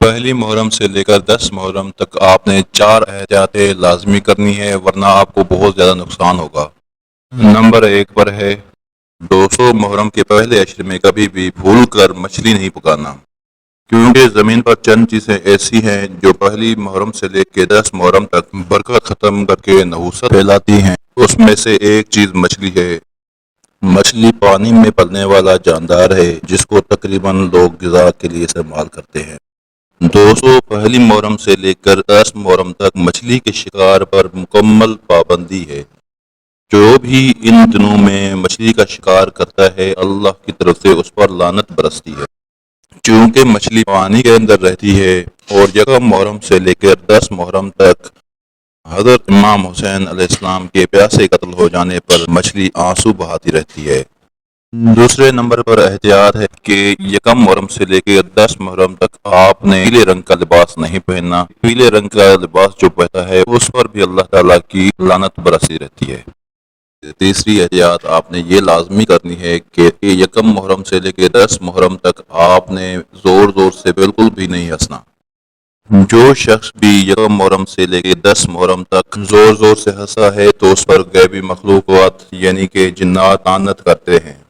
پہلی محرم سے لے کر دس محرم تک آپ نے چار احتیاطیں لازمی کرنی ہے ورنہ آپ کو بہت زیادہ نقصان ہوگا۔ نمبر ایک پر ہے دو سو محرم کے پہلے عشر میں کبھی بھی بھول کر مچھلی نہیں پکانا۔ کیونکہ زمین پر چند چیزیں ایسی ہیں جو پہلی محرم سے لے کے دس محرم تک برکت ختم کر کے نحوست پھیلاتی ہیں۔ اس میں سے ایک چیز مچھلی ہے۔ مچھلی پانی میں پلنے والا جاندار ہے، جس کو تقریباً لوگ غذا کے لیے استعمال کرتے ہیں۔ دو سو پہلی محرم سے لے کر دس محرم تک مچھلی کے شکار پر مکمل پابندی ہے۔ جو بھی ان دنوں میں مچھلی کا شکار کرتا ہے، اللہ کی طرف سے اس پر لانت برستی ہے۔ چونکہ مچھلی پانی کے اندر رہتی ہے اور یکم محرم سے لے کر دس محرم تک حضرت امام حسین علیہ السلام کے پیاسے قتل ہو جانے پر مچھلی آنسو بہاتی رہتی ہے۔ دوسرے نمبر پر احتیاط ہے کہ یکم محرم سے لے کے دس محرم تک آپ نے پیلے رنگ کا لباس نہیں پہننا۔ پیلے رنگ کا لباس جو پہنتا ہے، اس پر بھی اللہ تعالیٰ کی لانت برسی رہتی ہے۔ تیسری احتیاط آپ نے یہ لازمی کرنی ہے کہ یکم محرم سے لے کے دس محرم تک آپ نے زور زور سے بالکل بھی نہیں ہنسنا۔ جو شخص بھی یکم محرم سے لے کے دس محرم تک زور زور سے ہنسا ہے تو اس پر غیبی مخلوقات یعنی کہ جنات آنت کرتے ہیں۔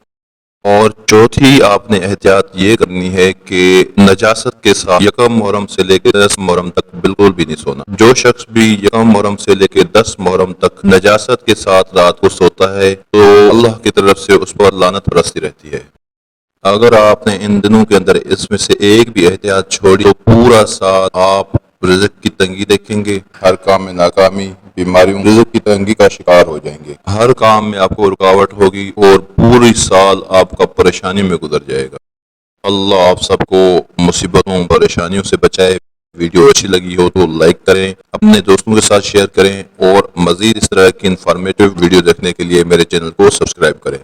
اور چوتھی آپ نے احتیاط یہ کرنی ہے کہ نجاست کے ساتھ یکم محرم سے لے کے دس محرم تک بالکل بھی نہیں سونا۔ جو شخص بھی یکم محرم سے لے کے دس محرم تک نجاست کے ساتھ رات کو سوتا ہے، تو اللہ کی طرف سے اس پر لانت برستی رہتی ہے۔ اگر آپ نے ان دنوں کے اندر اس میں سے ایک بھی احتیاط چھوڑی، تو پورا سال آپ رزق کی تنگی دیکھیں گے۔ ہر کام میں ناکامی بیماریوں رزق کی تنگی کا شکار ہو جائیں گے۔ ہر کام میں آپ کو رکاوٹ ہوگی اور پوری سال آپ کا پریشانی میں گزر جائے گا۔ اللہ آپ سب کو مصیبتوں، پریشانیوں سے بچائے۔ ویڈیو اچھی لگی ہو تو لائک کریں، اپنے دوستوں کے ساتھ شیئر کریں اور مزید اس طرح کی انفارمیٹیو ویڈیو دیکھنے کے لیے میرے چینل کو سبسکرائب کریں۔